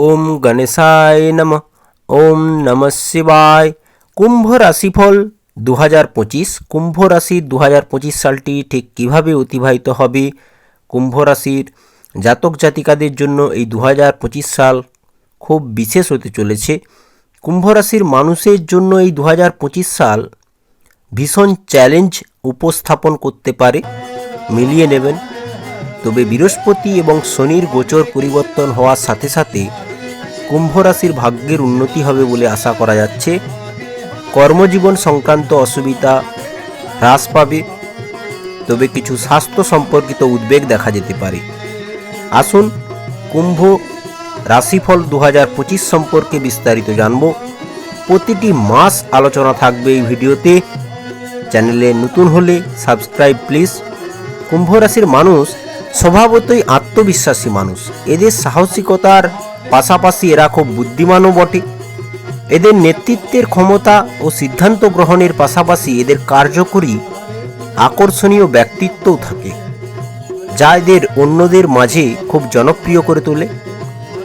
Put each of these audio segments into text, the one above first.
ওম গণেশায় নম। ওম নম শিবায়। কুম্ভ রাশিফল দু হাজার পঁচিশ। কুম্ভ রাশির দু হাজার পঁচিশ সালটি ঠিক কীভাবে অতিবাহিত হবে? কুম্ভ রাশির জাতক জাতিকাদের জন্য এই দু হাজার পঁচিশ সাল খুব বিশেষ হতে চলেছে। কুম্ভ রাশির মানুষের জন্য এই দু হাজার পঁচিশ সাল ভীষণ চ্যালেঞ্জ উপস্থাপন করতে পারে। মিলিয়ে নেবেন। তবে বৃহস্পতি এবং শনির গোচর পরিবর্তন হওয়ার সাথে সাথে কুম্ভ রাশির ভাগ্যের উন্নতি হবে বলে আশা করা যাচ্ছে। কর্মজীবন সংক্রান্ত অসুবিধা হ্রাস পাবে, তবে কিছু স্বাস্থ্য সম্পর্কিত উদ্বেগ দেখা যেতে পারে। আসুন, কুম্ভ রাশিফল দু হাজার পঁচিশ সম্পর্কে বিস্তারিত জানব। প্রতিটি মাস আলোচনা থাকবে এই ভিডিওতে। চ্যানেলে নতুন হলে সাবস্ক্রাইব প্লিজ। কুম্ভ রাশির মানুষ স্বভাবতই আত্মবিশ্বাসী মানুষ। এদের সাহসিকতার পাশাপাশি এরা খুব বুদ্ধিমানও বটে। এদের নেতৃত্বের ক্ষমতা ও সিদ্ধান্ত গ্রহণের পাশাপাশি এদের কার্যকরী, আকর্ষণীয় ব্যক্তিত্বও থাকে, যা এদের অন্যদের মাঝে খুব জনপ্রিয় করে তোলে।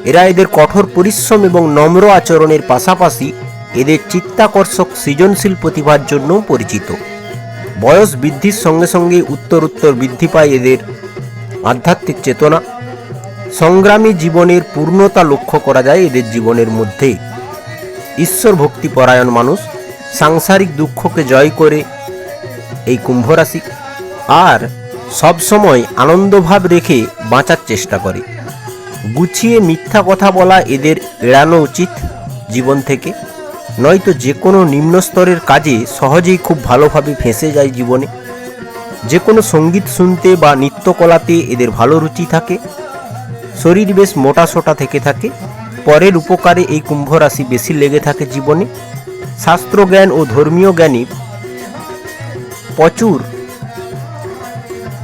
এরা এদের কঠোর পরিশ্রম এবং নম্র আচরণের পাশাপাশি এদের চিত্তাকর্ষক সৃজনশীল প্রতিভার জন্যও পরিচিত। বয়স বৃদ্ধির সঙ্গে সঙ্গে উত্তর উত্তর বৃদ্ধি পায় এদের আধ্যাত্মিক চেতনা। সংগ্রামী জীবনের পূর্ণতা লক্ষ্য করা যায় এদের জীবনের মধ্যে ঈশ্বর ভক্তি পরায়ণ মানুষ, সাংসারিক দুঃখকে জয় করে এই কুম্ভ রাশি আর সবসময় আনন্দভাব রেখে বাঁচার চেষ্টা করে। গুছিয়ে মিথ্যা কথা বলা এদের এড়ানো উচিত জীবন থেকে। নয়তো যে কোনো নিম্নস্তরের কাজে সহজেই খুব ভালোভাবে ফেঁসে যায় জীবনে। যে কোনো সংগীত শুনতে বা নৃত্যকলাতে এদের ভালো রুচি থাকে। শরীর বেশ মোটা সোটা থেকে থাকে। পরের উপকারে এই কুম্ভ রাশি বেশি লেগে থাকে জীবনে। শাস্ত্রজ্ঞান ও ধর্মীয় জ্ঞানী প্রচুর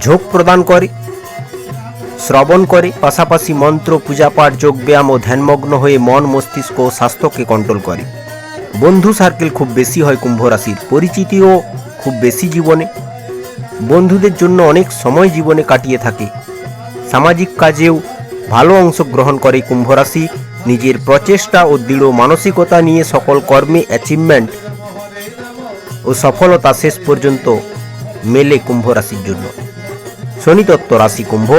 ঝোঁক প্রদান করে, শ্রবণ করে, পাশাপাশি মন্ত্র পূজাপাঠ যোগব্যায়াম ও ধ্যানমগ্ন হয়ে মন, মস্তিষ্ক ও স্বাস্থ্যকে কন্ট্রোল করে। বন্ধু সার্কেল খুব বেশি হয় কুম্ভ রাশির পরিচিতিও খুব বেশি জীবনে। বন্ধুদের জন্য অনেক সময় জীবনে কাটিয়ে থাকে। সামাজিক কাজেও ভালো অংশগ্রহণ করে কুম্ভ রাশি নিজের প্রচেষ্টা ও দৃঢ় মানসিকতা নিয়ে সকল কর্মে অ্যাচিভমেন্ট ও সফলতা শেষ পর্যন্ত মেলে কুম্ভ রাশির জন্য। শনিতত্ত্ব রাশি কুম্ভ,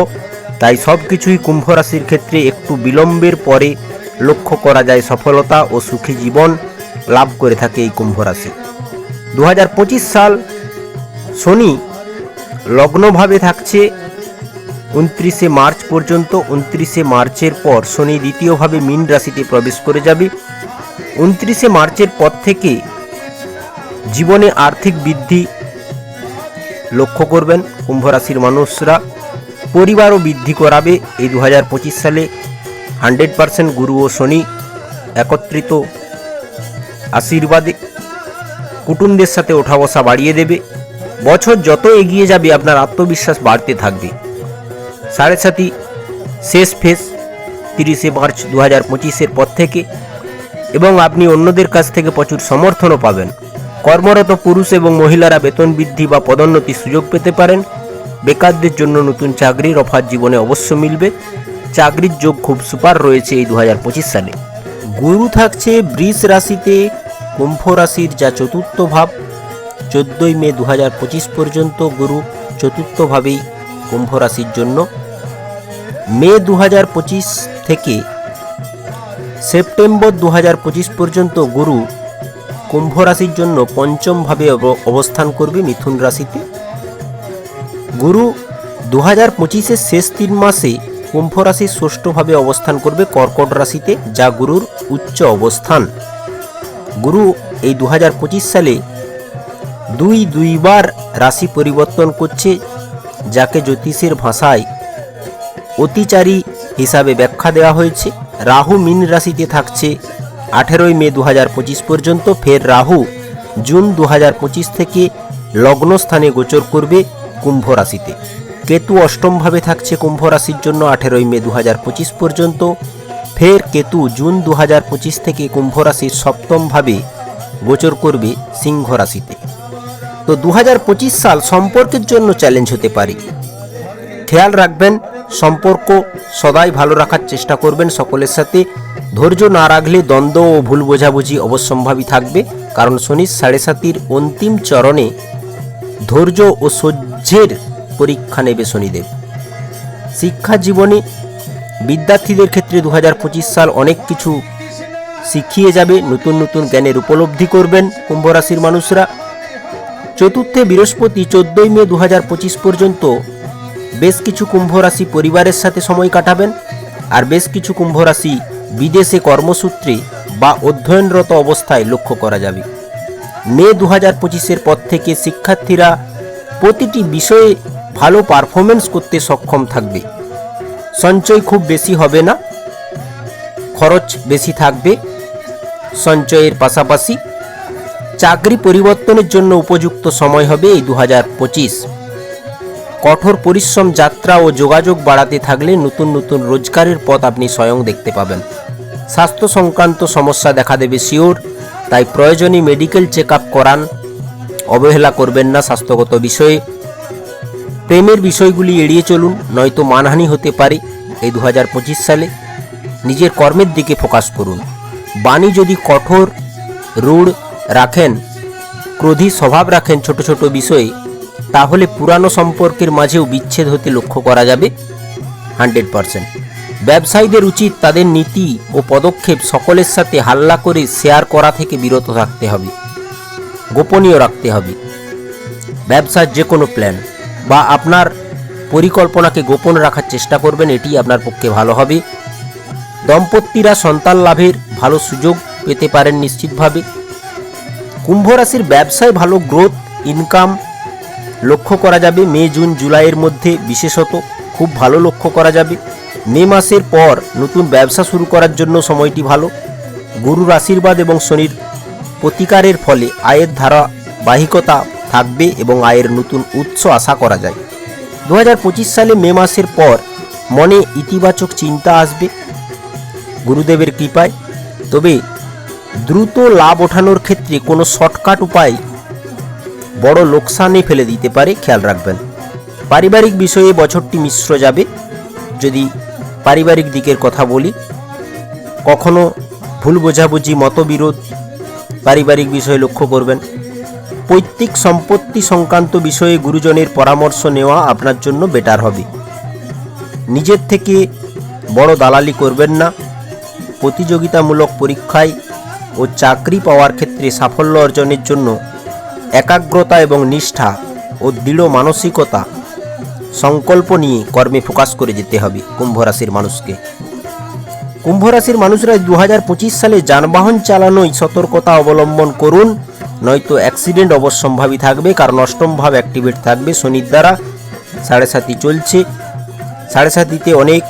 তাই সব কিছুই কুম্ভ রাশির ক্ষেত্রে একটু বিলম্বের পরে লক্ষ্য করা যায় সফলতা ও সুখী জীবন লাভ করে থাকে এই কুম্ভ রাশি দু হাজার পঁচিশ সাল শনি লগ্নভাবে থাকছে। উনত্রিশে মার্চ পর্যন্ত, উনত্রিশে মার্চের পর শনি দ্বিতীয়ভাবে মীন রাশিতে প্রবেশ করে যাবে। উনত্রিশে মার্চের পর থেকে জীবনে আর্থিক বৃদ্ধি লক্ষ্য করবেন। কুম্ভ রাশির মানুষরা পরিবারও বৃদ্ধি করাবে। এই দু হাজার পঁচিশ সালে হান্ড্রেড পারসেন্ট গুরু ও শনি একত্রিত। আশীর্বাদে কুটুমদের সাথে ওঠা বসা বাড়িয়ে দেবে। বছর যত এগিয়ে যাবে, আপনার আত্মবিশ্বাস বাড়তে থাকবে। সাড়ে সাথী শেষ ফেস তিরিশে মার্চ দু হাজার পঁচিশের পর থেকে, এবং আপনি অন্যদের কাছ থেকে প্রচুর সমর্থনও পাবেন। কর্মরত পুরুষ এবং মহিলারা বেতন বৃদ্ধি বা পদোন্নতির সুযোগ পেতে পারেন। বেকারদের জন্য নতুন চাকরির অফার জীবনে অবশ্য মিলবে। চাকরির যোগ খুব সুপার রয়েছে এই দু হাজার পঁচিশ সালে। গুরু থাকছে বৃষ রাশিতে, কুম্ভ রাশির যা চতুর্থ ভাব। চোদ্দোই মে দু হাজার পঁচিশ পর্যন্ত গুরু চতুর্থভাবেই কুম্ভ রাশির জন্য। মে দু হাজার পঁচিশ থেকে সেপ্টেম্বর দু হাজার পঁচিশ পর্যন্ত গুরু কুম্ভ রাশির জন্য পঞ্চমভাবে অব- অবস্থান করবে মিথুন রাশিতে। গুরু দু হাজার পঁচিশের শেষ তিন মাসে কুম্ভ রাশির ষষ্ঠভাবে অবস্থান করবে কর্কট রাশিতে, যা গুরুর উচ্চ অবস্থান। গুরু এই দু হাজার পঁচিশ সালে দুই দুইবার রাশি পরিবর্তন করছে, যাকে জ্যোতিষের ভাষায় অতিচারী হিসাবে ব্যাখ্যা দেওয়া হয়েছে। রাহু মিন রাশিতে থাকছে। আঠেরোই মে দু পর্যন্ত ফের রাহু জুন দু থেকে লগ্নস্থানে গোচর করবে কুম্ভ রাশিতে। কেতু অষ্টমভাবে থাকছে কুম্ভ রাশির জন্য আঠেরোই মে দু পর্যন্ত। ফের কেতু জুন দু থেকে কুম্ভ রাশির সপ্তমভাবে গোচর করবে সিংহ রাশিতে। তো দু হাজার পঁচিশ সাল সম্পর্কের জন্য চ্যালেঞ্জ হতে পারে। খেয়াল রাখবেন, সম্পর্ক সদাই ভালো রাখার চেষ্টা করবেন সকলের সাথে। ধৈর্য না রাখলে দ্বন্দ্ব ও ভুল বোঝাবুঝি অবশ্যম্ভাবী থাকবে। কারণ শনির সাড়ে সাতির অন্তিম চরণে ধৈর্য ও সহ্যের পরীক্ষা নেবে শনিদেব। শিক্ষা জীবনে বিদ্যার্থীদের ক্ষেত্রে দু হাজার পঁচিশ সাল অনেক কিছু শিখিয়ে যাবে। নতুন নতুন জ্ঞানের উপলব্ধি করবেন কুম্ভ রাশির মানুষরা। চতুর্থে বৃহস্পতি চোদ্দই মে দু হাজার পঁচিশ পর্যন্ত। বেশ কিছু কুম্ভ রাশি পরিবারের সাথে সময় কাটাবেন, আর বেশ কিছু কুম্ভ রাশি বিদেশে কর্মসূত্রে বা অধ্যয়নরত অবস্থায় লক্ষ্য করা যাবে। মে দু হাজার পঁচিশের পর থেকে শিক্ষার্থীরা প্রতিটি বিষয়ে ভালো পারফরমেন্স করতে সক্ষম থাকবে। সঞ্চয় খুব বেশি হবে না, খরচ বেশি থাকবে, সঞ্চয়ের পাশাপাশি চাকরি পরিবর্তনের জন্য উপযুক্ত সময় হবে এই দু হাজার পঁচিশ। কঠোর পরিশ্রম, যাত্রা ও যোগাযোগ বাড়াতে থাকলে নতুন নতুন রোজগারের পথ আপনি স্বয়ং দেখতে পাবেন। স্বাস্থ্য সংক্রান্ত সমস্যা দেখা দেবে শিওর, তাই প্রয়োজনে মেডিকেল চেক করান। অবহেলা করবেন না স্বাস্থ্যগত বিষয়ে। প্রেমের বিষয়গুলি এড়িয়ে চলুন, নয়তো মানহানি হতে পারে এই দু হাজার পঁচিশ সালে। নিজের কর্মের দিকে ফোকাস করুন। বাণী যদি কঠোর, রূঢ় রাখেন। ক্রোধী স্বভাব রাখেন ছোট ছোট বিষয়ে। তাহলে পুরানো সম্পর্কের মাঝেও বিচ্ছেদ হতে লক্ষ্য করা যাবে? Hundred percent. ব্যবসায়ীদের উচিত তাদের নীতি ও পদক্ষেপ সকলের সাথে হাল্লা করে শেয়ার করা থেকে বিরত থাকতে হবে। গোপনীয় রাখতে হবে। ব্যবসার যে কোনো প্ল্যান বা আপনার পরিকল্পনাকে গোপন রাখার চেষ্টা করবেন, এটি আপনার পক্ষে ভালো হবে। দম্পতিরা সন্তান লাভের ভালো সুযোগ পেতে পারেন নিশ্চিতভাবে। কুম্ভ রাশির ব্যবসায় ভালো গ্রোথ ইনকাম লক্ষ্য করা যাবে। মে, জুন, জুলাইয়ের মধ্যে বিশেষত খুব ভালো লক্ষ্য করা যাবে। মে মাসের পর নতুন ব্যবসা শুরু করার জন্য সময়টি ভালো। গুরুর আশীর্বাদ এবং শনির প্রতিকারের ফলে আয়ের ধারাবাহিকতা থাকবে এবং আয়ের নতুন উৎস আশা করা যায়। দু হাজার পঁচিশ সালে মে মাসের পর মনে ইতিবাচক চিন্তা আসবে। গুরুদেবের কৃপায়। তবে দ্রুত লাভ ওঠানোর ক্ষেত্রে কোনো শর্টকাট উপায় বড় লোকসানে ফেলে দিতে পারে, খেয়াল রাখবেন। পারিবারিক বিষয়ে বছরটি মিশ্র যাবে। যদি পারিবারিক দিকের কথা বলি, কখনো ভুল বোঝাবুঝি, মতবিরোধ পারিবারিক বিষয়ে লক্ষ্য করবেন। পৈতৃক সম্পত্তি সংক্রান্ত বিষয়ে গুরুজনের পরামর্শ নেওয়া আপনার জন্য বেটার হবে। নিজের থেকে বড় দালালি করবেন না। প্রতিযোগিতামূলক পরীক্ষায় ও চাকরি পাওয়ার ক্ষেত্রে সাফল্য অর্জনের জন্য একাগ্রতা এবং নিষ্ঠা ও দৃঢ় মানসিকতা সংকল্প নিয়ে কর্মে ফোকাস করে যেতে হবে কুম্ভ রাশির মানুষকে। কুম্ভ রাশির মানুষরা দু হাজার পঁচিশ সালে যানবাহন চালানোয় সতর্কতা অবলম্বন করুন, নয়তো অ্যাক্সিডেন্ট অবশ্যম্ভাবী থাকবে, কারণ অষ্টম ভাব অ্যাক্টিভেট থাকবে, শনির দ্বারা সাড়ে সাতি চলছে। সাড়ে সাতিতে অনেক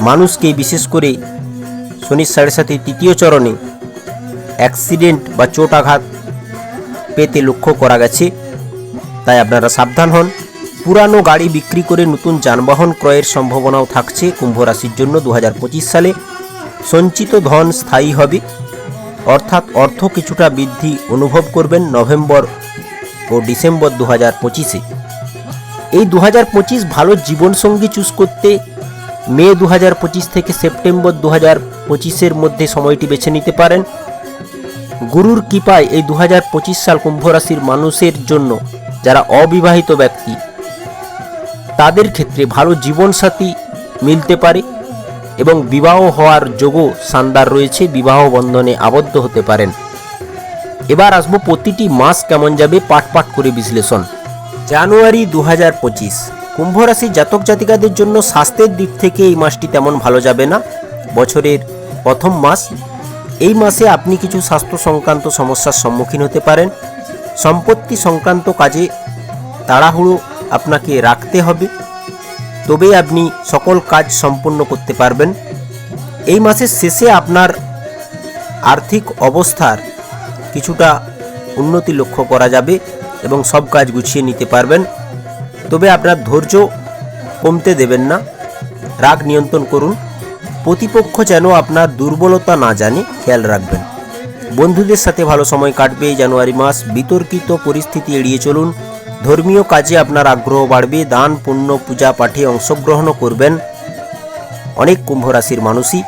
মানুষকে বিশেষ করে শনির সাড়ে সাতির তৃতীয় চরণে অ্যাক্সিডেন্ট বা চোট আঘাত পেতে লক্ষ্য করা গেছে। তাই আপনারা সাবধান হন। পুরানো গাড়ি বিক্রি করে নতুন যানবাহন ক্রয়ের সম্ভাবনাও থাকছে কুম্ভ রাশির জন্য দু হাজার পঁচিশ সালে। সঞ্চিত ধন স্থায়ী হবে। অর্থাৎ অর্থ কিছুটা বৃদ্ধি অনুভব করবেন নভেম্বর ও ডিসেম্বর দু হাজার পঁচিশে। এই দু হাজার পঁচিশ ভালো জীবনসঙ্গী চুজ করতে মে দু হাজার পঁচিশ থেকে সেপ্টেম্বর দু হাজার পঁচিশের মধ্যে সময়টি বেছে নিতে পারেন। গুরুর কৃপায় এই দু হাজার পঁচিশ সাল কুম্ভ রাশির মানুষের জন্য যারা অবিবাহিত ব্যক্তি, তাদের ক্ষেত্রে ভালো জীবনসাথী মিলতে পারে এবং বিবাহ হওয়ার যোগও শানদার রয়েছে, বিবাহ বন্ধনে আবদ্ধ হতে পারেন। এবার আসব প্রতিটি মাস কেমন যাবে পাট পাট করে বিশ্লেষণ। জানুয়ারি দু হাজার পঁচিশ কুম্ভ রাশির জাতক জাতিকাদের জন্য স্বাস্থ্যের দিক থেকে এই মাসটি তেমন ভালো যাবে না। বছরের প্রথম মাস এই মাসে আপনি কিছু স্বাস্থ্য সংক্রান্ত সমস্যার সম্মুখীন হতে পারেন। সম্পত্তি সংক্রান্ত কাজে তাড়াহুড়ো আপনাকে রাখতে হবে। তবেই আপনি সকল কাজ সম্পূর্ণ করতে পারবেন। এই মাসের শেষে আপনার আর্থিক অবস্থার কিছুটা উন্নতি লক্ষ্য করা যাবে এবং সব কাজ গুছিয়ে নিতে পারবেন। তবে আপনার ধৈর্য কমতে দেবেন না। রাগ নিয়ন্ত্রণ করুন। প্রতিপক্ষ যেন আপনার দুর্বলতা না জানে, খেয়াল রাখবেন। বন্ধুদের সাথে ভালো সময় কাটবে এই জানুয়ারি মাস বিতর্কিত পরিস্থিতি এড়িয়ে চলুন। ধর্মীয় কাজে আপনার আগ্রহ বাড়বে, দান, পুণ্য, পূজা পাঠে অংশগ্রহণও করবেন। অনেক কুম্ভ রাশির মানুষই।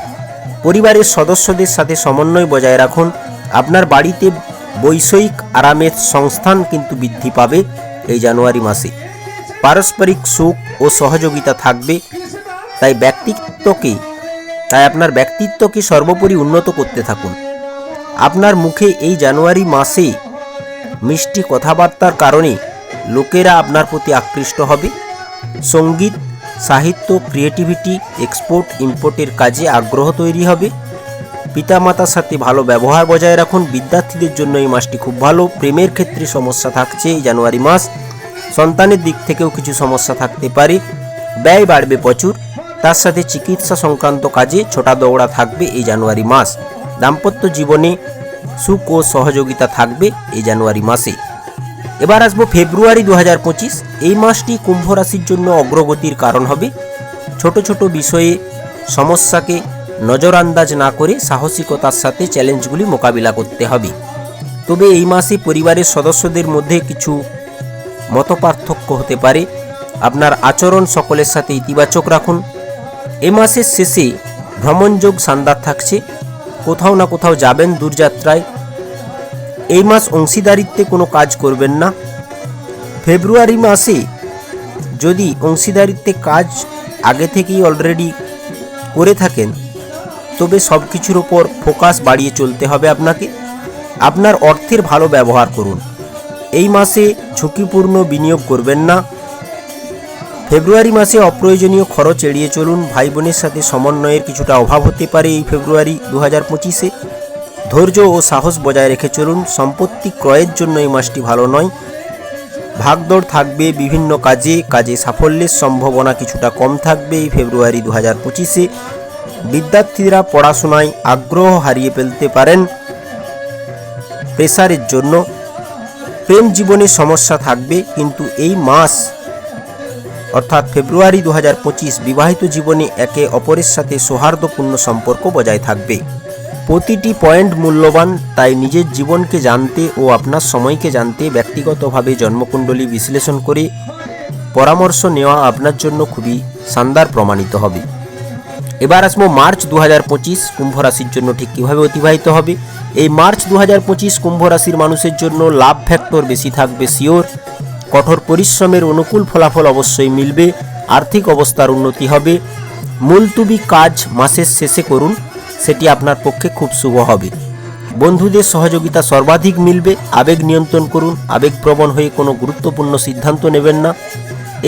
পরিবারের সদস্যদের সাথে সমন্বয় বজায় রাখুন। আপনার বাড়িতে বৈষয়িক আরামের সংস্থান কিন্তু বৃদ্ধি পাবে এই জানুয়ারি মাসে। পারস্পরিক সুখ ও সহযোগিতা থাকবে, তাই ব্যক্তিত্বকে তাই আপনার ব্যক্তিত্বকে সর্বোপরি উন্নত করতে থাকুন। আপনার মুখে এই জানুয়ারি মাসে মিষ্টি কথাবার্তার কারণে লোকেরা আপনার প্রতি আকৃষ্ট হবে। সংগীত, সাহিত্য ক্রিয়েটিভিটি এক্সপোর্ট ইম্পোর্টের কাজে আগ্রহ তৈরি হবে। পিতামাতার সাথে ভালো ব্যবহার বজায় রাখুন। বিদ্যার্থীদের জন্য এই মাসটি খুব ভালো। প্রেমের ক্ষেত্রে সমস্যা থাকছে এই জানুয়ারি মাস। সন্তানের দিক থেকেও কিছু সমস্যা থাকতে পারে। ব্যয় বাড়বে প্রচুর। তার সাথে চিকিৎসা সংক্রান্ত কাজে ছোটা দৌড়া থাকবে এই জানুয়ারি মাস। দাম্পত্য জীবনে সুখ ও সহযোগিতা থাকবে এই জানুয়ারি মাসে। এবার আসব ফেব্রুয়ারি দু হাজার পঁচিশ। এই মাসটি কুম্ভ রাশির জন্য অগ্রগতির কারণ হবে। ছোট ছোট বিষয়ে সমস্যাকে নজরআন্দাজ না করে সাহসিকতার সাথে চ্যালেঞ্জগুলি মোকাবিলা করতে হবে। তবে এই মাসে পরিবারের সদস্যদের মধ্যে কিছু মতপার্থক্য হতে পারে। আপনার আচরণ সকলের সাথে ইতিবাচক রাখুন। এ মাসের শেষে ভ্রমণযোগ সান্দার থাকছে। কোথাও না কোথাও যাবেন দূরযাত্রায়। এই মাস অংশীদারিত্বে কোনো কাজ করবেন না। ফেব্রুয়ারি মাসে যদি অংশীদারিত্বে কাজ আগে থেকেই অলরেডি করে থাকেন, তবে সব কিছুর ওপর ফোকাস বাড়িয়ে চলতে হবে আপনাকে। আপনার অর্থের ভালো ব্যবহার করুন। এই মাসে ঝুঁকিপূর্ণ বিনিয়োগ করবেন না। ফেব্রুয়ারি মাসে অপ্রয়োজনীয় খরচ এড়িয়ে চলুন ভাই বোনের সাথে সমন্বয়ের কিছুটা অভাব হতে পারে এই ফেব্রুয়ারি দু হাজার পঁচিশে। ধৈর্য ও সাহস বজায় রেখে চলুন, সম্পত্তি ক্রয়ের জন্য এই মাসটি ভালো নয়। ভাগদৌড় থাকবে বিভিন্ন কাজে কাজে সাফল্যের সম্ভাবনা কিছুটা কম থাকবে এই ফেব্রুয়ারি দু হাজার পঁচিশে। বিদ্যার্থীরা পড়াশোনায় আগ্রহ হারিয়ে ফেলতে পারেন প্রেসারের জন্য। প্রেম জীবনে সমস্যা থাকবে, কিন্তু এই মাস অর্থাৎ ফেব্রুয়ারি দু হাজার পঁচিশ বিবাহিত জীবনে একে অপরের সাথে সৌহার্দ্যপূর্ণ সম্পর্ক বজায় থাকবে। প্রতিটি পয়েন্ট মূল্যবান, তাই নিজের জীবনকে জানতে ও আপনার সময়কে জানতে ব্যক্তিগতভাবে জন্মকুণ্ডলী বিশ্লেষণ করে পরামর্শ নেওয়া আপনার জন্য খুবই শানদার প্রমাণিত হবে। এবার আসব মার্চ দু হাজার পঁচিশ কুম্ভ রাশির জন্য ঠিক কীভাবে অতিবাহিত হবে। এই মার্চ দু হাজার পঁচিশ কুম্ভ রাশির মানুষের জন্য লাভ ফ্যাক্টর বেশি থাকবে শিওর কঠোর পরিশ্রমের অনুকূল ফলাফল অবশ্যই মিলবে, আর্থিক অবস্থার উন্নতি হবে। মুলতুবি কাজ মাসের শেষে করুন, সেটি আপনার পক্ষে খুব শুভ হবে। বন্ধুদের সহযোগিতা সর্বাধিক মিলবে, আবেগ নিয়ন্ত্রণ করুন, আবেগপ্রবণ হয়ে কোনো গুরুত্বপূর্ণ সিদ্ধান্ত নেবেন না।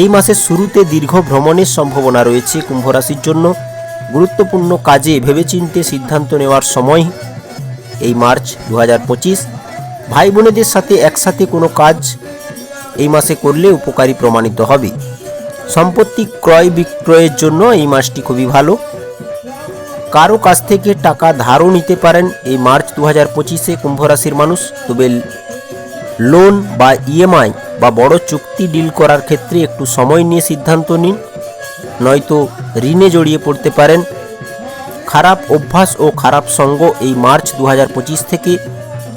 এই মাসের শুরুতে দীর্ঘ ভ্রমণের সম্ভাবনা রয়েছে কুম্ভরাশির জন্য। গুরুত্বপূর্ণ কাজে ভেবেচিন্তে সিদ্ধান্ত নেওয়ার সময়, এই মার্চ দু হাজার পঁচিশ। ভাই বোনেদের সাথে একসাথে কোনো কাজ এই মাসে করলে উপকারী প্রমাণিত হবে। সম্পত্তি ক্রয় বিক্রয়ের জন্য এই মাসটি খুবই ভালো। কারও কাছ থেকে টাকা ধারও নিতে পারেন এই মার্চ দু হাজার পঁচিশে কুম্ভরাশির মানুষ। তবে লোন বা ইএমআই বা বড় চুক্তি ডিল করার ক্ষেত্রে একটু সময় নিয়ে সিদ্ধান্ত নিন। নয়তো ঋণে জড়িয়ে পড়তে পারেন। খারাপ অভ্যাস ও খারাপ সঙ্গ এই মার্চ দু হাজার পঁচিশ থেকে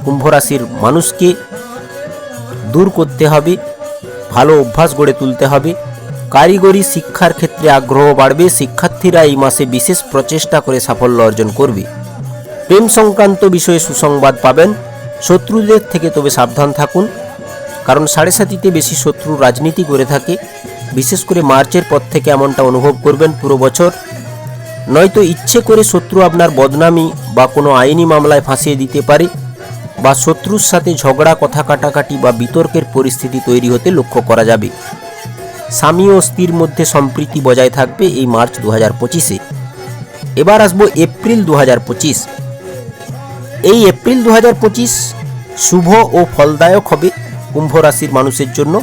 কুম্ভরাশির মানুষকে দূর করতে হবে। ভালো অভ্যাস গড়ে তুলতে হবে। কারিগরি শিক্ষার ক্ষেত্রে আগ্রহ বাড়বে, শিক্ষার্থীরা এই মাসে বিশেষ প্রচেষ্টা করে সাফল্য অর্জন করবে। প্রেম সংক্রান্ত বিষয়ে সুসংবাদ পাবেন। শত্রুদের থেকে তবে সাবধান থাকুন, কারণ সাড়ে সাতিতে বেশি শত্রু রাজনীতি করে থাকে। বিশেষ করে মার্চের পর থেকে এমনটা অনুভব করবেন পুরো বছর। নয়তো ইচ্ছে করে শত্রু আপনার বদনামি বা কোনো আইনি মামলায় ফাঁসিয়ে দিতে পারে। বা শত্রুর সাথে ঝগড়া, কথা কাটাকাটি বা বিতর্কের পরিস্থিতি তৈরি হতে লক্ষ্য করা যাবে। স্বামী ও স্ত্রীর মধ্যে সম্প্রীতি বজায় থাকবে এই মার্চ দু হাজার পঁচিশে। এবার আসব এপ্রিল দু হাজার পঁচিশ। এই এপ্রিল দু হাজার পঁচিশ শুভ ও ফলদায়ক হবে কুম্ভ রাশির মানুষের জন্য।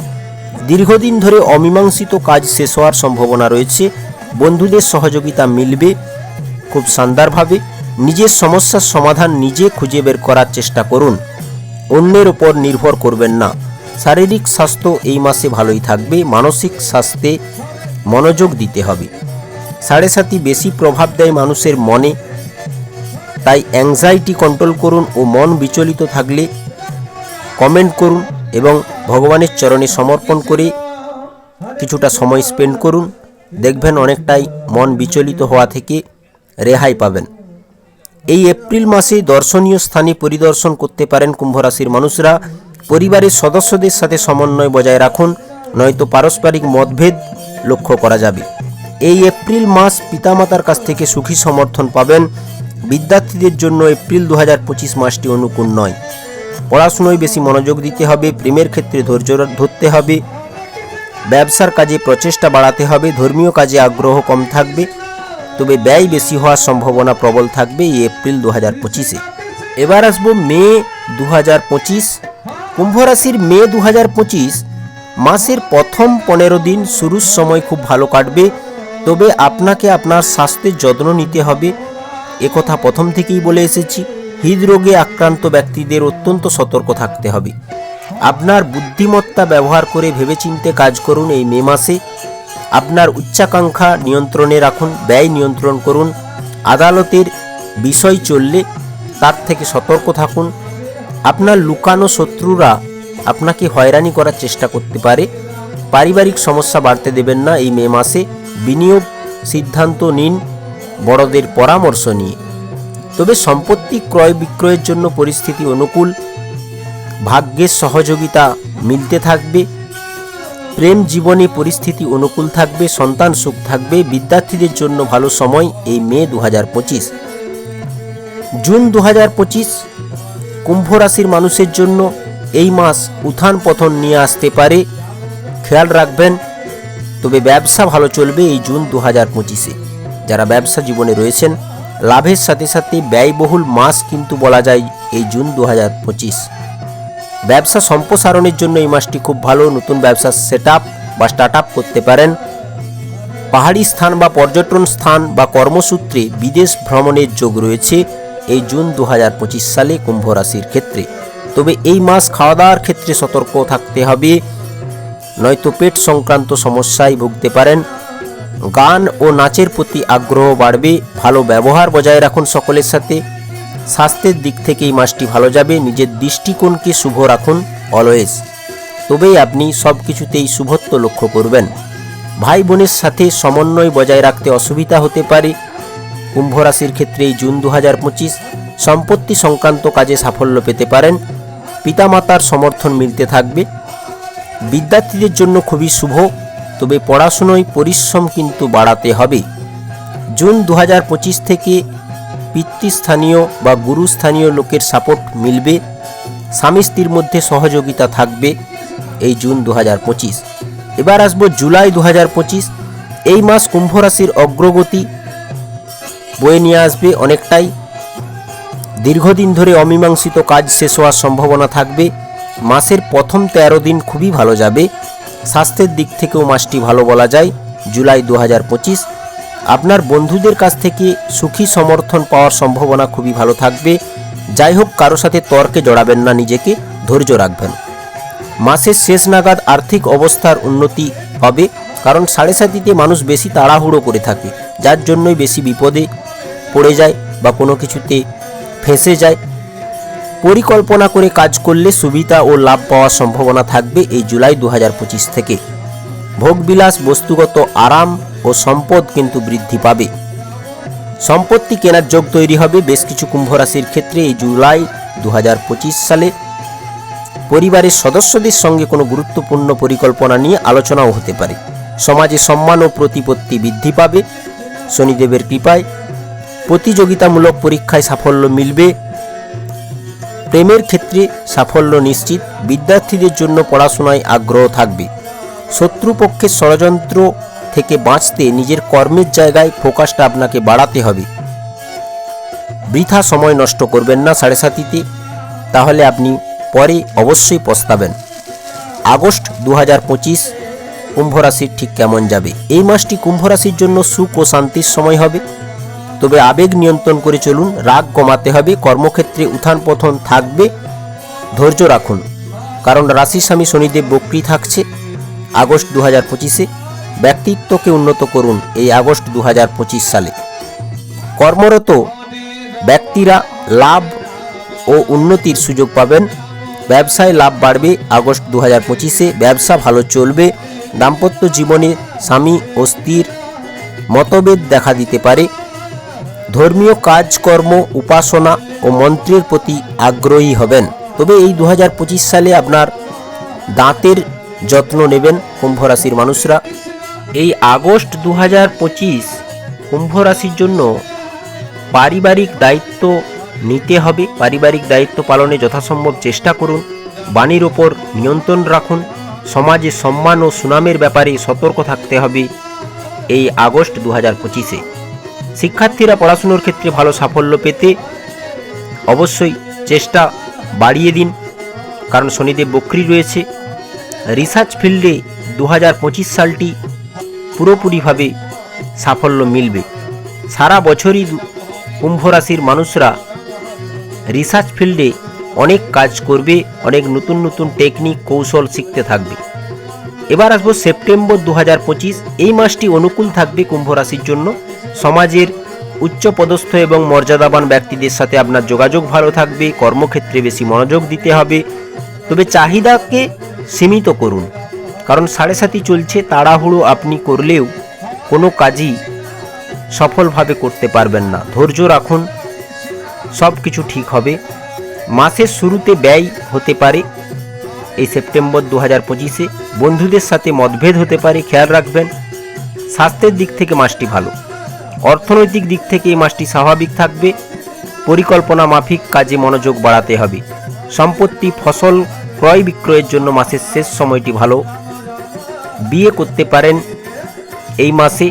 দীর্ঘদিন ধরে অমীমাংসিত কাজ শেষ হওয়ার সম্ভাবনা রয়েছে। বন্ধুদের সহযোগিতা মিলবে, খুব শানদারভাবে। নিজের সমস্যার সমাধান নিজে খুঁজে বের করার চেষ্টা করুন। অন্যের উপর নির্ভর করবেন না। শারীরিক স্বাস্থ্য এই মাসে ভালোই থাকবে, মানসিক স্বাস্থ্যে মনোযোগ দিতে হবে। সাড়ে সাতি বেশি প্রভাব দেয় মানুষের মনে, তাই অ্যাংজাইটি কন্ট্রোল করুন ও মন বিচলিত থাকলে কমেন্ট করুন এবং ভগবানের চরণে সমর্পণ করে কিছুটা সময় স্পেন্ড করুন। দেখবেন অনেকটাই মন বিচলিত হওয়া থেকে রেহাই পাবেন। এই এপ্রিল মাসে দর্শনীয় স্থানে পরিদর্শন করতে পারেন কুম্ভ রাশির মানুষরা। পরিবারের সদস্যদের সাথে সমন্বয় বজায় রাখুন, নয়তো পারস্পরিক মতভেদ লক্ষ্য করা যাবে। এই এপ্রিল মাস পিতামাতার কাছ থেকে সুখী সমর্থন পাবেন। বিদ্যার্থীদের জন্য এপ্রিল দু হাজার পঁচিশ মাসটি অনুকূল নয়। পড়াশুনোয় বেশি মনোযোগ দিতে হবে, প্রেমের ক্ষেত্রে ধৈর্য ধরতে হবে। ব্যবসার কাজে প্রচেষ্টা বাড়াতে হবে, ধর্মীয় কাজে আগ্রহ কম থাকবে। তবে ব্যয় বেশি হওয়ার সম্ভাবনা প্রবল থাকবে এই এপ্রিল দু হাজার পঁচিশে। এবার আসব মে দু হাজার পঁচিশ। কুম্ভ রাশির মে দু হাজার পঁচিশ মাসের প্রথম পনেরো দিন শুরুর সময় খুব ভালো কাটবে, তবে আপনাকে আপনার স্বাস্থ্যের যত্ন নিতে হবে। একথা প্রথম থেকেই বলে এসেছি, হৃদরোগে আক্রান্ত ব্যক্তিদের অত্যন্ত সতর্ক থাকতে হবে। আপনার বুদ্ধিমত্তা ব্যবহার করে ভেবেচিন্তে কাজ করুন এই মে মাসে। আপনার উচ্চাকাঙ্ক্ষা নিয়ন্ত্রণে রাখুন, ব্যয় নিয়ন্ত্রণ করুন, আদালতের বিষয় চললে তার থেকে সতর্ক থাকুন। আপনার লুকানো শত্রুরা আপনাকে হয়রানি করার চেষ্টা করতে পারে। পারিবারিক সমস্যা বাড়তে দেবেন না এই মে মাসে। বিনিয়োগ সিদ্ধান্ত নিন বড়দের পরামর্শ নিয়ে। তবে সম্পত্তি ক্রয় বিক্রয়ের জন্য পরিস্থিতি অনুকূল। ভাগ্যের সহযোগিতা মিলতে থাকবে। প্রেম জীবনে পরিস্থিতি অনুকূল থাকবে, সন্তান সুখ থাকবে, বিদ্যার্থীদের জন্য ভালো সময় এই মে দু হাজার পঁচিশ। জুন দু হাজার পঁচিশ, কুম্ভ রাশির মানুষের জন্য এই মাস উত্থান পতন নিয়ে আসতে পারে। খেয়াল রাখবেন, তবে ব্যবসা ভালো চলবে এই জুন দু হাজার পঁচিশে। যারা ব্যবসা জীবনে রয়েছেন, লাভের সাথে সাথে ব্যয়বহুল মাস কিন্তু বলা যায় এই জুন দু হাজার পঁচিশ। ব্যবসা সম্প্রসারণের জন্য এই মাসটি খুব ভালো নতুন ব্যবসা সেট বা স্টার্ট করতে পারেন। পাহাড়ি স্থান বা পর্যটন স্থান বা কর্মসূত্রে বিদেশ ভ্রমণের যোগ রয়েছে এই জুন দু হাজার পঁচিশ সালে কুম্ভ রাশির ক্ষেত্রে। তবে এই মাস খাওয়া দাওয়ার ক্ষেত্রে সতর্ক থাকতে হবে। নয়তো পেট সংক্রান্ত সমস্যায় ভুগতে পারেন। গান ও নাচের প্রতি আগ্রহ বাড়বে। ভালো ব্যবহার বজায় রাখুন সকলের সাথে। স্বাস্থ্যের দিক থেকে এই মাসটি ভালো যাবে। নিজের দৃষ্টিকোণকে শুভ রাখুন অলওয়েজ তবেই আপনি সব কিছুতেই শুভত্ব লক্ষ্য করবেন। ভাই বোনের সাথে সমন্বয় বজায় রাখতে অসুবিধা হতে পারে। কুম্ভ রাশির ক্ষেত্রে এই জুন দু সম্পত্তি সংক্রান্ত কাজে সাফল্য পেতে পারেন। পিতামাতার সমর্থন মিলতে থাকবে। বিদ্যার্থীদের জন্য খুবই শুভ, তবে পড়াশুনোয় পরিশ্রম কিন্তু বাড়াতে হবে। জুন দু হাজার পঁচিশ থেকে পিতৃস্থানীয় বা গুরুস্থানীয় লোকের সাপোর্ট মিলবে, স্বামী স্ত্রীর মধ্যে সহযোগিতা থাকবে এই জুন দু হাজার পঁচিশ। এবার আসব জুলাই দু হাজার পঁচিশ, এই মাস কুম্ভ রাশির অগ্রগতি বয়ে নিয়ে আসবে অনেকটাই। দীর্ঘদিন ধরে অমীমাংসিত কাজ শেষ হওয়ার সম্ভাবনা থাকবে, মাসের প্রথম তেরো দিন খুবই ভালো যাবে। স্বাস্থ্যের দিক থেকেও মাসটি ভালো বলা যায়, জুলাই দু হাজার পঁচিশ। আপনার বন্ধুদের কাছ থেকে সুখী সমর্থন পাওয়ার সম্ভাবনা খুবই ভালো থাকবে। যাই হোক, কারও সাথে তর্কে জড়াবেন না নিজেকে, ধৈর্য রাখবেন। মাসের শেষ নাগাদ আর্থিক অবস্থার উন্নতি হবে, কারণ সাড়ে সাতিতে মানুষ বেশি তাড়াহুড়ো করে থাকে, যার জন্যই বেশি বিপদে পড়ে যায় বা কোনো কিছুতে ফেঁসে যায়। পরিকল্পনা করে কাজ করলে সুবিধা ও লাভ পাওয়ার সম্ভাবনা থাকবে এই জুলাই দু হাজার পঁচিশ থেকে। ভোগবিলাস বস্তুগত আরাম ও সম্পদ কিন্তু বৃদ্ধি পাবে। সম্পত্তি কেনার যোগ তৈরি হবে বেশ কিছু কুম্ভ রাশির ক্ষেত্রে এই জুলাই দু হাজার পঁচিশ সালে। পরিবারের সদস্যদের সঙ্গে কোনো গুরুত্বপূর্ণ পরিকল্পনা নিয়ে আলোচনাও হতে পারে। সমাজে সম্মান ও প্রতিপত্তি বৃদ্ধি পাবে। শনিদেবের কৃপায় প্রতিযোগিতামূলক পরীক্ষায় সাফল্য মিলবে। প্রেমের ক্ষেত্রে সাফল্য নিশ্চিত। বিদ্যার্থীদের জন্য পড়াশোনায় আগ্রহ থাকবে। শত্রুপক্ষের ষড়যন্ত্র থেকে বাঁচতে নিজের কর্মের জায়গায় ফোকাসটা আপনাকে বাড়াতে হবে। বৃথা সময় নষ্ট করবেন না সাড়ে সাতিতে, তাহলে আপনি পরে অবশ্যই পস্তাবেন। আগস্ট দু হাজার পঁচিশ, কুম্ভ রাশির ঠিক কেমন যাবে? এই মাসটি কুম্ভ রাশির জন্য সুখ ও শান্তির সময় হবে। তবে আবেগ নিয়ন্ত্রণ করে চলুন, রাগ কমাতে হবে, কর্মক্ষেত্রে উত্থান পথন থাকবে। ধৈর্য রাখুন, কারণ রাশির স্বামী শনিদেব বক্রি থাকছে। আগস্ট দু হাজার পঁচিশে ব্যক্তিত্বকে উন্নত করুন এই আগস্ট দু হাজার পঁচিশ সালে। কর্মরত ব্যক্তিরা লাভ ও উন্নতির সুযোগ পাবেন। ব্যবসায় লাভ বাড়বে আগস্ট দু হাজার পঁচিশে, ব্যবসা ভালো চলবে, দাম্পত্য জীবনে স্বামী ও স্ত্রীর মতভেদ দেখা দিতে পারে। ধর্মীয় কাজকর্ম, উপাসনা ও মন্ত্রের প্রতি আগ্রহী হবেন। তবে এই দু হাজার পঁচিশ সালে আপনার দাঁতের যত্ন নেবেন কুম্ভ রাশির মানুষরা। এই আগস্ট দু হাজার পঁচিশ কুম্ভ রাশির জন্য পারিবারিক দায়িত্ব নিতে হবে। পারিবারিক দায়িত্ব পালনে যথাসম্ভব চেষ্টা করুন। বাণীর ওপর নিয়ন্ত্রণ রাখুন। সমাজে সম্মান ও সুনামের ব্যাপারে সতর্ক থাকতে হবে এই আগস্ট দু হাজার পঁচিশে। শিক্ষার্থীরা পড়াশুনোর ক্ষেত্রে ভালো সাফল্য পেতে অবশ্যই চেষ্টা বাড়িয়ে দিন। কারণ শনিদেব বক্রি রয়েছে। রিসার্চ ফিল্ডে দু হাজার পঁচিশ সালটি পুরোপুরিভাবে সাফল্য মিলবে। সারা বছরই কুম্ভ রাশির মানুষরা রিসার্চ ফিল্ডে অনেক কাজ করবে, অনেক নতুন নতুন টেকনিক, কৌশল শিখতে থাকবে। এবার আসব সেপ্টেম্বর দু হাজার পঁচিশ, এই মাসটি অনুকূল থাকবে কুম্ভ রাশির জন্য। সমাজের উচ্চ পদস্থ এবং মর্যাদাবান ব্যক্তিদের সাথে আপনার যোগাযোগ ভালো থাকবে, কর্মক্ষেত্রে বেশি মনোযোগ দিতে হবে। তবে চাহিদাকে সীমিত করুন। কারণ সাড়ে সাতি চলছে, তাড়াহুড়ো আপনি করলেও কোনো কাজই সফলভাবে করতে পারবেন না। ধৈর্য রাখুন, সব কিছু ঠিক হবে। মাসের শুরুতে ব্যয় হতে পারে এই সেপ্টেম্বর দু হাজার পঁচিশে। বন্ধুদের সাথে মতভেদ হতে পারে, খেয়াল রাখবেন। স্বাস্থ্যের দিক থেকে মাসটি ভালো। অর্থনৈতিক দিক থেকে এই মাসটি স্বাভাবিক থাকবে। পরিকল্পনা মাফিক কাজে মনোযোগ বাড়াতে হবে। সম্পত্তি, ফসল ক্রয় বিক্রয়ের জন্য মাসের শেষ সময়টি ভালো বিয়ে করতে পারেন এই মাসে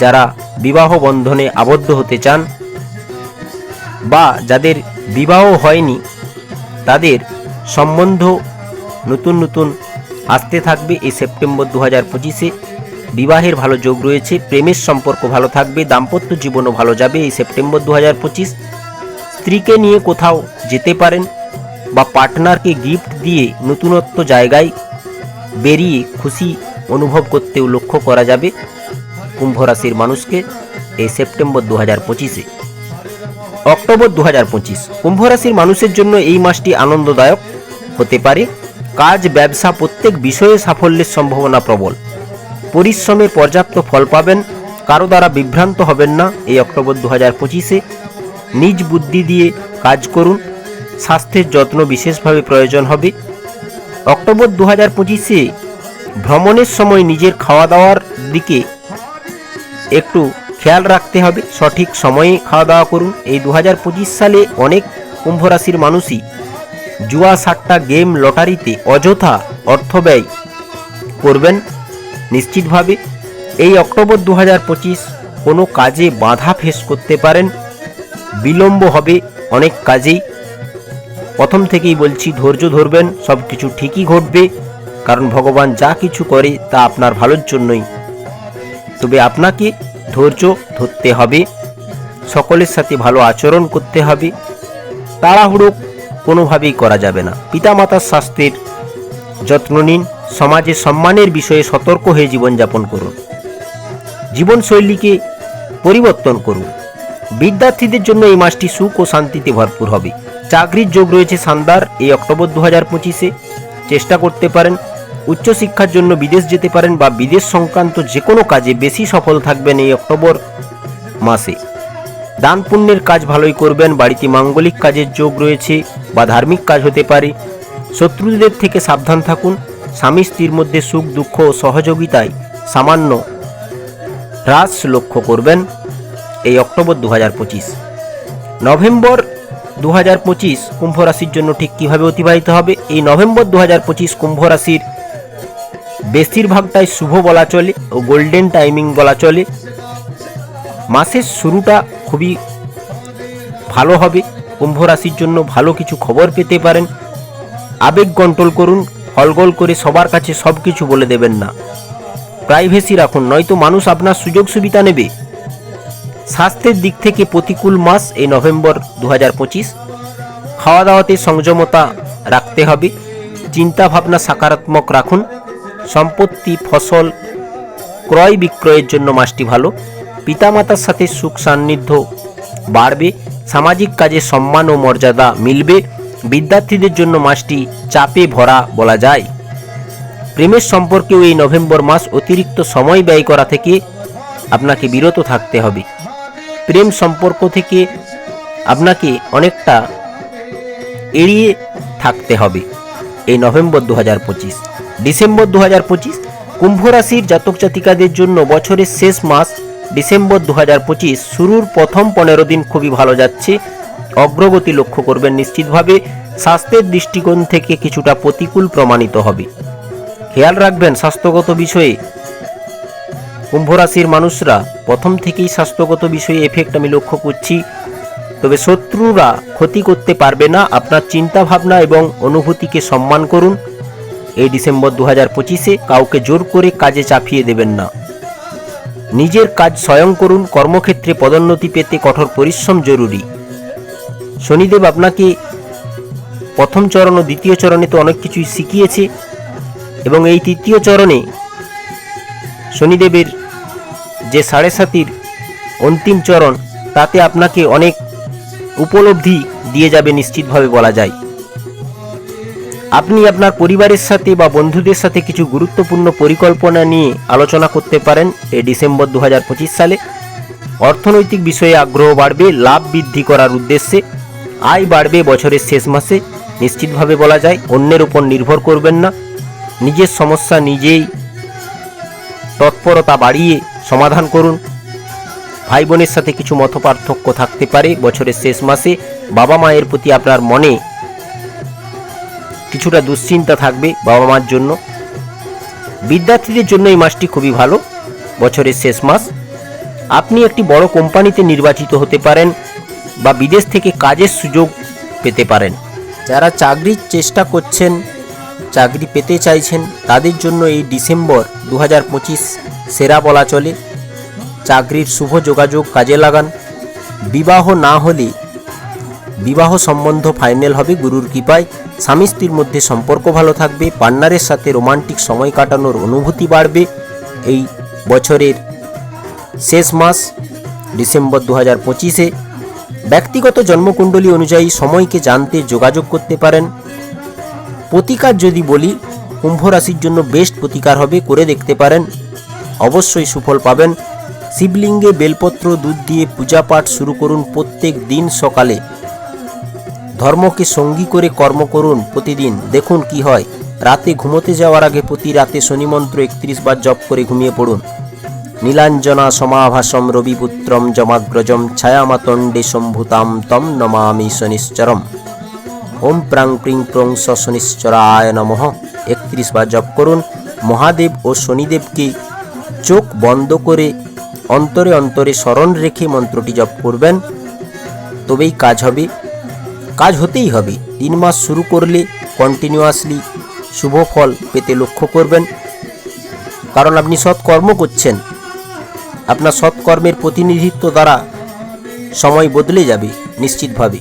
যারা বিবাহ বন্ধনে আবদ্ধ হতে চান বা যাদের বিবাহ হয়নি, তাদের সম্বন্ধ নতুন নতুন আসতে থাকবে। এই সেপ্টেম্বর দু হাজার পঁচিশে বিবাহের ভালো যোগ রয়েছে, প্রেমের সম্পর্ক ভালো থাকবে, দাম্পত্য জীবনও ভালো যাবে। এই সেপ্টেম্বর দু হাজার পঁচিশ স্ত্রীকে নিয়ে কোথাও যেতে পারেন বা পার্টনারকে গিফট দিয়ে নতুনত্ব জায়গায় বেরিয়ে খুশি অনুভব করতেও লক্ষ্য করা যাবে কুম্ভ রাশির মানুষকে এই সেপ্টেম্বর দু হাজার পঁচিশে। অক্টোবর দু হাজার পঁচিশ। কুম্ভ রাশির মানুষের জন্য এই মাসটি আনন্দদায়ক হতে পারে। কাজ, ব্যবসা প্রত্যেক বিষয়ে সাফল্যের সম্ভাবনা প্রবল। পরিশ্রমের পর্যাপ্ত ফল পাবেন। কারও দ্বারা বিভ্রান্ত হবেন না এই অক্টোবর দু হাজার পঁচিশে। নিজ বুদ্ধি দিয়ে কাজ করুন। স্বাস্থ্যের যত্ন বিশেষভাবে প্রয়োজন হবে। অক্টোবর দু হাজার পঁচিশে ভ্রমণের সময় নিজের খাওয়া দাওয়ার দিকে একটু খেয়াল রাখতে হবে। সঠিক সময়ে খাওয়া দাওয়া করুন। এই দু হাজার পঁচিশ সালে অনেক কুম্ভ রাশির মানুষই জুয়া, সাট্টা, গেম, লটারিতে অযথা অর্থ ব্যয় করবেন নিশ্চিতভাবে। এই অক্টোবর দু হাজার পঁচিশ কোনো কাজে বাধা ফেস করতে পারেন। বিলম্ব হবে অনেক কাজেই। প্রথম থেকেই বলছি, ধৈর্য ধরবেন সব কিছু ঠিকই ঘটবে, কারণ ভগবান যা কিছু করে তা আপনার ভালোর জন্যই। তবে আপনাকে ধৈর্য ধরতে হবে, সকলের সাথে ভালো আচরণ করতে হবে, তাড়াহুড়ো কোনোভাবেই করা যাবে না। পিতামাতার স্বাস্থ্যের যত্ন নিন, সমাজে সম্মানের বিষয়ে সতর্ক হয়ে জীবনযাপন করুন, জীবনশৈলীকে পরিবর্তন করুন। বিদ্যার্থীদের জন্য এই মাসটি সুখ ও শান্তিতে ভরপুর হবে। চাকরির যোগ রয়েছে শানদার এই অক্টোবর দু হাজার পঁচিশে। চেষ্টা করতে পারেন, উচ্চশিক্ষার জন্য বিদেশ যেতে পারেন বা বিদেশ সংক্রান্ত যে কোনো কাজে বেশি সফল থাকবেন এই অক্টোবর মাসে। দান পুণ্যের কাজ ভালোই করবেন, বাড়িতে মাঙ্গলিক কাজের যোগ রয়েছে বা ধার্মিক কাজ হতে পারে। শত্রুদের থেকে সাবধান থাকুন, স্বামী স্ত্রীর মধ্যে সুখ, দুঃখ ও সহযোগিতায় সামান্য হ্রাস লক্ষ্য করবেন এই অক্টোবর দু হাজার পঁচিশ। নভেম্বর দু হাজার পঁচিশ কুম্ভ রাশির জন্য ঠিক কীভাবে অতিবাহিত হবে? এই নভেম্বর দু হাজার পঁচিশ কুম্ভ রাশির বেশিরভাগটাই শুভ বলা চলে ও গোল্ডেন টাইমিং বলা চলে। মাসের শুরুটা খুবই ভালো হবে। কুম্ভ রাশির জন্য ভালো কিছু খবর পেতে পারেন। আবেগ কন্ট্রোল করুন, হলগল করে সবার কাছে সব কিছু বলে দেবেন না। প্রাইভেসি রাখুন, নয়তো মানুষ আপনার সুযোগ সুবিধা নেবে। স্বাস্থ্যের দিক থেকে প্রতিকূল মাস এই নভেম্বর দু হাজার পঁচিশ। খাওয়া দাওয়াতে সংযমতা রাখতে হবে। চিন্তা ভাবনা সাকারাত্মক রাখুন। সম্পত্তি, ফসল ক্রয় বিক্রয়ের জন্য মাসটি ভালো। পিতামাতার সাথে সুখ সান্নিধ্য বাড়বে। সামাজিক কাজে সম্মান ও মর্যাদা মিলবে। বিদ্যার্থীদের জন্য মাসটি চাপে ভরা বলা যায়। প্রেমের সম্পর্কেও এই নভেম্বর মাস অতিরিক্ত সময় ব্যয় করা থেকে আপনাকে বিরত থাকতে হবে। প্রেম সম্পর্ক থেকে আপনাকে অনেকটা এড়িয়ে থাকতে হবে। এই নভেম্বর দু হাজার পঁচিশ। ডিসেম্বর দু হাজার পঁচিশ, কুম্ভ রাশির জাতক জাতিকাদের জন্য বছরের শেষ মাস ডিসেম্বর দু হাজার পঁচিশ শুরুর প্রথম পনেরো দিন খুবই ভালো যাচ্ছে। অগ্রগতি লক্ষ্য করবেন নিশ্চিতভাবে। স্বাস্থ্যের দৃষ্টিকোণ থেকে কিছুটা প্রতিকূল প্রমাণিত হবে। খেয়াল রাখবেন স্বাস্থ্যগত বিষয়ে কুম্ভ রাশির মানুষরা প্রথম থেকেই স্বাস্থ্যগত বিষয়ে এফেক্ট আমি লক্ষ্য করছি। তবে শত্রুরা ক্ষতি করতে পারবে না। আপনার চিন্তা ভাবনা এবং অনুভূতিকে সম্মান করুন। এই ডিসেম্বর দু হাজার পঁচিশে কাউকে জোর করে কাজে চাপিয়ে দেবেন না। নিজের কাজ স্বয়ং করুন। কর্মক্ষেত্রে পদোন্নতি পেতে কঠোর পরিশ্রম জরুরি। শনিদেব আপনাকে প্রথম চরণ ও দ্বিতীয় চরণে তো অনেক কিছুই শিখিয়েছে এবং এই তৃতীয় চরণে শনিদেবের যে সাড়ে সাতির অন্তিম চরণ, তাতে আপনাকে অনেক উপলব্ধি দিয়ে যাবে নিশ্চিতভাবে বলা যায়। আপনি আপনার পরিবারের সাথে বা বন্ধুদের সাথে কিছু গুরুত্বপূর্ণ পরিকল্পনা নিয়ে আলোচনা করতে পারেন এই ডিসেম্বর দু হাজার পঁচিশ সালে। অর্থনৈতিক বিষয়ে আগ্রহ বাড়বে, লাভ বৃদ্ধি করার উদ্দেশ্যে। আয় বাড়বে বছরের শেষ মাসে, নিশ্চিতভাবে বলা যায়, অন্যের উপর নির্ভর করবেন না। নিজের সমস্যা নিজেই তৎপরতা বাড়িয়ে সমাধান করুন। ভাই বোনের সাথে কিছু মতপার্থক্য থাকতে পারে বছরের শেষ মাসে। বাবা মায়ের প্রতি আপনার মনে কিছুটা দুশ্চিন্তা থাকবে বাবা মার জন্য। বিদ্যার্থীদের জন্য এই মাসটি খুবই ভালো, বছরের শেষ মাস। আপনি একটি বড় কোম্পানিতে নির্বাচিত হতে পারেন বা বিদেশ থেকে কাজের সুযোগ পেতে পারেন। যারা চাকরির চেষ্টা করছেন, চাকরি পেতে চাইছেন, তাদের জন্য এই ডিসেম্বর দু হাজার পঁচিশ সেরা বলা চলে। চাকরির শুভ যোগাযোগ কাজে লাগান। বিবাহ না হলে বিবাহ সম্বন্ধ ফাইনাল হবে গুরুর কৃপায়। স্বামী স্ত্রীর মধ্যে সম্পর্ক ভালো থাকবে পার্টনারের সাথে রোমান্টিক সময় কাটানোর অনুভূতি বাড়বে। এই বছরের শেষ মাস, ডিসেম্বর দু হাজার পঁচিশে। ব্যক্তিগত জন্মকুণ্ডলী অনুযায়ী সময়কে জানতে যোগাযোগ করতে পারেন। প্রতিকার যদি বলি, কুম্ভ রাশির জন্য বেস্ট প্রতিকার হবে করে দেখতে পারেন। অবশ্যই সুফল পাবেন। শিবলিঙ্গে বেলপত্র, দুধ দিয়ে পূজা পাঠ শুরু করুন প্রত্যেক দিন সকালে। ধর্মকে সঙ্গী করে কর্ম করুন প্রতিদিন। দেখুন কি হয়। রাতে ঘুমোতে যাওয়ার আগে প্রতি রাতে শনিমন্ত্র একত্রিশ বার জপ করে ঘুমিয়ে পড়ুন। নীলাঞ্জনা সমাভাসম রবিপুত্রম জমাগ্রজম ছায়ামাতণ্ডে সম্ভুতাম তম নমামি শনিশ্চরম। ওম প্রাং প্রিং প্রং শনিশ্চরায় নমঃ। একত্রিশ বার জপ করুন। মহাদেব ও শনিদেবকে চোখ বন্ধ করে অন্তরে অন্তরে স্মরণ রেখে মন্ত্রটি জপ করবেন, তবেই কাজ হবে। কাজ হতেই হবে। তিন মাস শুরু করলে কন্টিনিউয়াসলি শুভ ফল পেতে লক্ষ্য করবেন। কারণ আপনি সৎকর্ম করছেন। আপনার সৎকর্মের প্রতিনিধিত্ব দ্বারা সময় বদলে যাবে, নিশ্চিতভাবে।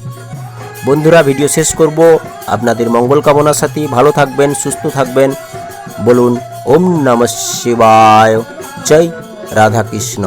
বন্ধুরা, ভিডিও শেষ করব। আপনাদের মঙ্গল কামনার সাথে ভালো থাকবেন, সুস্থ থাকবেন। বলুন, ওম নমঃ শিবায়। জয় রাধাকৃষ্ণ।